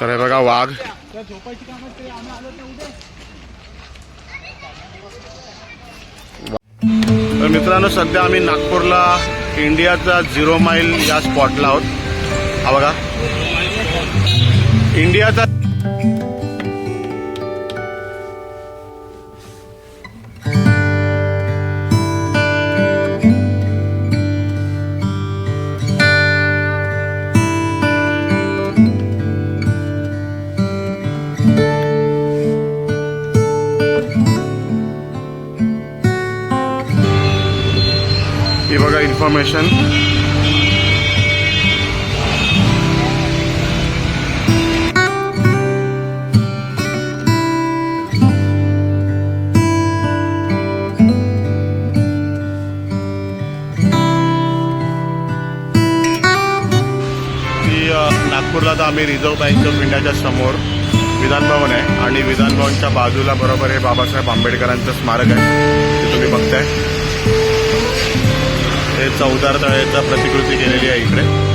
तर हे बघा वाघ. तर मित्रांनो सध्या आम्ही नागपूरला इंडियाचा झिरो माईल या स्पॉटला आहोत. हा बघा. इंडियाचा ही नागपूरला तर आम्ही रिझर्व्ह बँक ऑफ इंडियाच्या समोर विधानभवन आहे आणि विधानभवनच्या बाजूला बरोबर हे बाबासाहेब आंबेडकरांचं स्मारक आहे ते तुम्ही बघताय. हे चौदार तळ्याचा प्रतिकृती केलेली आहे इकडे.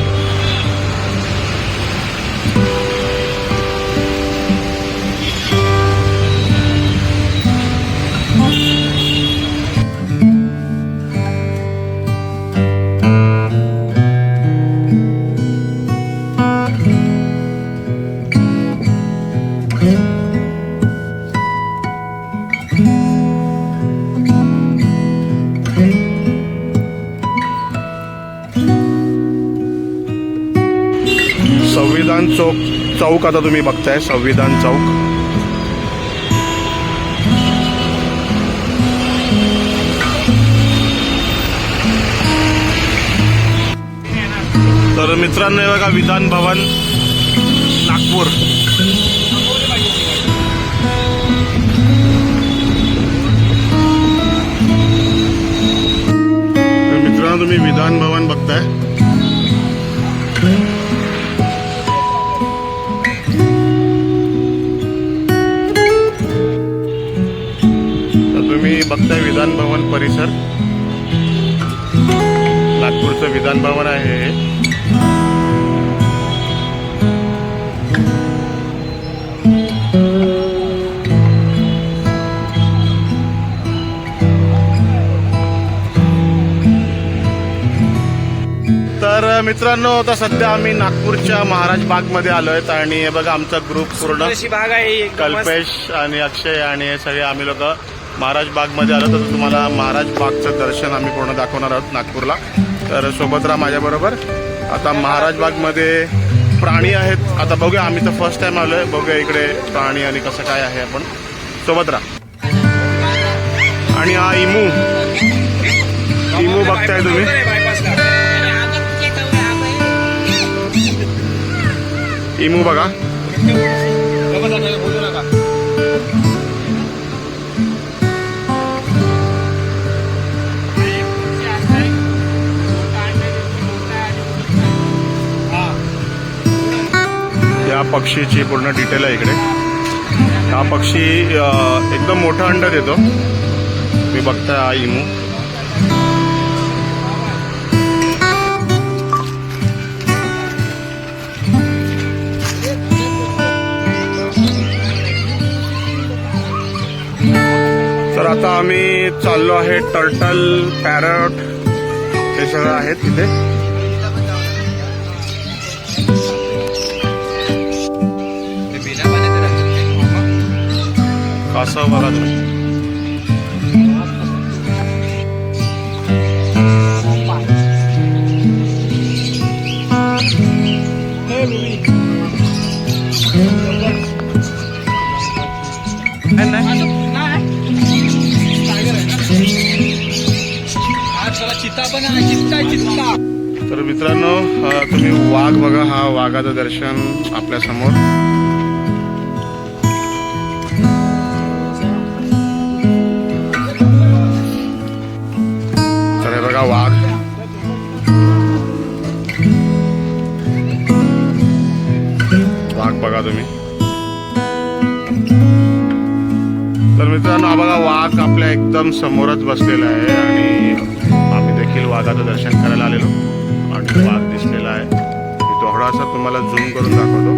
संविधान चौक चौक आता तुम्ही बघताय संविधान चौक. तर मित्रांनो बघा विधान भवन नागपूर. मित्रांनो तुम्ही विधान भवन बघताय. तुम्ही बघताय विधान भवन परिसर नागपूरचं विधान भवन आहे तर मित्रांनो आता सध्या आम्ही नागपूरच्या महाराज बागमध्ये आलो आहेत आणि हे बघा आमचा ग्रुप पूर्ण बाग आहे. कल्पेश आणि अक्षय आणि हे सगळे आम्ही लोक महाराज बागमध्ये आलं तर तुम्हाला महाराज बागचं दर्शन आम्ही पूर्ण दाखवणार आहोत नागपूरला. तर सोबत राहा माझ्याबरोबर आता महाराज बागमध्ये प्राणी आहेत. आता बघूया आम्ही तर फर्स्ट टाइम आलोय. बघूया इकडे प्राणी आणि कसं काय आहे आपण. सोबत राहा. आणि हा इमू. इमू बघताय तुम्ही. इमू बघा. या पक्षीची पूर्ण डिटेल आहे इकडे. हा पक्षी एकदम मोठा अंडा देतो मी बघताय हा इमू. तर आता आम्ही चाललो आहे टर्टल पॅरट. हे सगळं आहेत तिथे कासव बघा तुम्ही तर मित्रांनो तुम्ही वाघ बघा हा वाघाचं दर्शन आपल्यासमोर बघा तुम्ही. तर मित्रांनो हा बघा वाघ आपल्या एकदम समोरच बसलेला आहे आणि आम्ही देखील वाघाचं दर्शन करायला आलेलो. आणि वाघ दिसलेला आहे. मी थोडासा तुम्हाला झूम करून दाखवतो.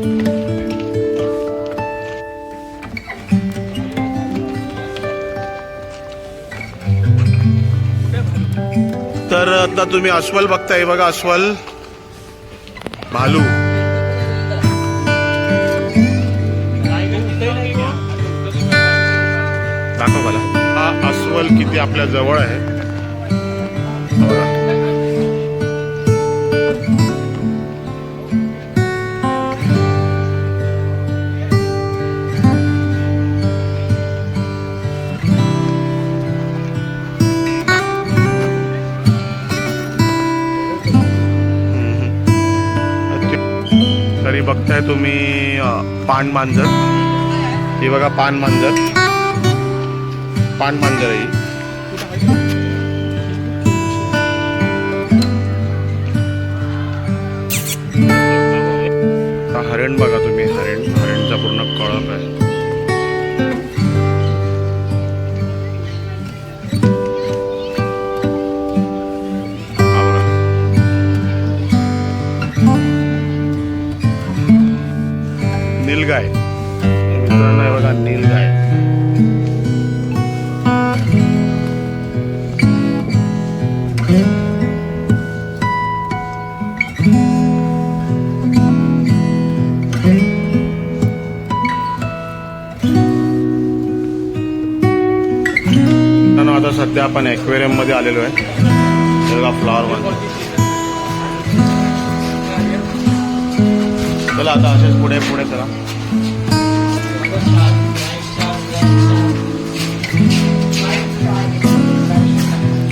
तर आता तुम्ही अस्वल बघताय बघा अस्वल. भालू. दाखव मला. हा अस्वल किती आपल्या जवळ आहे. हा बघताय तुम्ही पान मांजर. ही बघा पान मांजर. पान मांजर आहे ही. बघा तुम्ही हरण. हरणचा पूर्ण कळप आहे. नीलगाय मित्रांनो हे बघा नीलगाय आता सध्या आपण एक्वेरियममध्ये आलेलो आहे. फ्लॉवर मध्ये चला आता असेच पुढे पुढे चला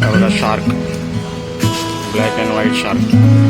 हा बघा shark black and white shark